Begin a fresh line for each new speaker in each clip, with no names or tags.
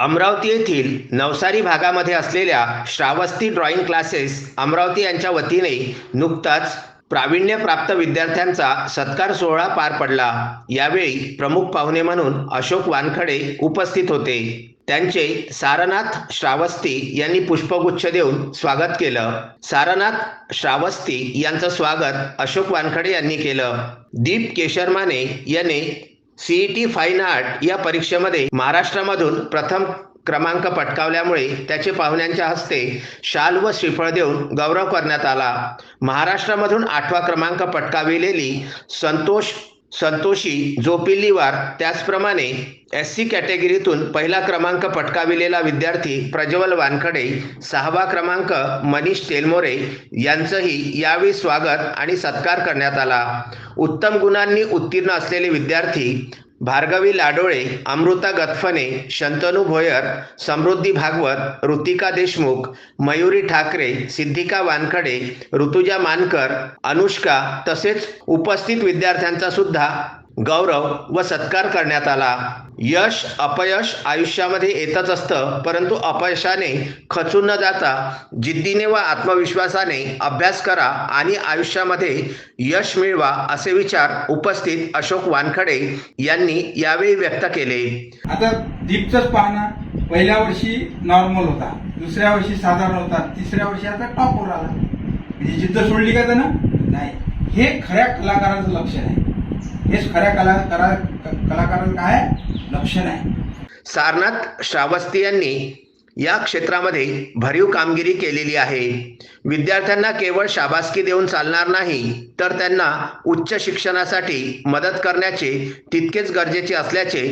अमरावती येथील नवसारी भागामध्ये असलेल्या श्रावस्ती ड्रॉइंग क्लासेस अमरावती यांच्या वतीने नुकताच प्राविण्यप्राप्त विद्यार्थ्यांचा सत्कार सोहळा पार पडला. यावेळी प्रमुख पाहुणे म्हणून अशोक वानखडे उपस्थित होते. त्यांचे सारनाथ श्रावस्ती यांनी पुष्पगुच्छ देऊन स्वागत केलं. सारनाथ श्रावस्ती यांचं स्वागत अशोक वानखडे यांनी केलं. दीप केशरमाने याने सीईटी फाईन आर्ट या परीक्षेमध्ये महाराष्ट्रामधून प्रथम क्रमांक पटकावल्यामुळे त्याचे पाहुण्यांच्या हस्ते शाल व श्रीफळ देऊन गौरव करण्यात आला. महाराष्ट्रामधून आठवा क्रमांक पटकाविलेली संतोष संतोषी जोपिल्लीवार त्याचप्रमाणे एस सी कॅटेगरीतून पहिला क्रमांक पटकाविलेला विद्यार्थी प्रज्वल वानखडे सहावा क्रमांक मनीष तेलमोरे यांचंही यावेळी स्वागत आणि सत्कार करण्यात आला. उत्तम गुणांनी उत्तीर्ण असलेले विद्यार्थी भार्गवी लाडोळे अमृता गतफने शंतनू भोयर समृद्धी भागवत ऋतिका देशमुख मयुरी ठाकरे सिद्धिका वानखडे ऋतुजा मानकर अनुष्का तसेच उपस्थित विद्यार्थ्यांचा सुद्धा गौरव व सत्कार करण्यात आला. यश अपयश आयुष्यामध्ये येतच असतं परंतु अपयशाने खचून न जाता जिद्दीने व आत्मविश्वासाने अभ्यास करा आणि आयुष्यामध्ये यश मिळवा असे विचार उपस्थित अशोक वानखडे यांनी यावेळी व्यक्त केले.
आता दीपचंच पाहणं पहिल्या वर्षी नॉर्मल होता दुसऱ्या वर्षी साधारण होता तिसऱ्या वर्षी आता टॉपवर आला. म्हणजे जिद्द सोडली का त्यानं? नाही. हे खऱ्या कलाकाराचं लक्षण आहे. हेच खऱ्या कला कला काय लक्षण आहे
सारनाथ श्रावस्ती यांनी या क्षेत्रामध्ये भरीव कामगिरी केलेली आहे. विद्यार्थ्यांना केवळ शाबासकी देऊन चालणार नाही तर त्यांना उच्च शिक्षणासाठी मदत करण्याचे तितकेच गरजेचे असल्याचे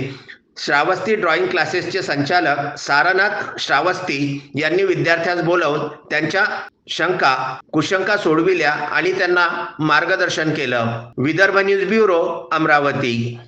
श्रावस्ती ड्रॉइंग क्लासेसचे संचालक सारनाथ श्रावस्ती यांनी विद्यार्थ्यास बोलवून त्यांच्या शंका कुशंका सोडविल्या आणि त्यांना मार्गदर्शन केलं. Vidarbha news bureau Amravati.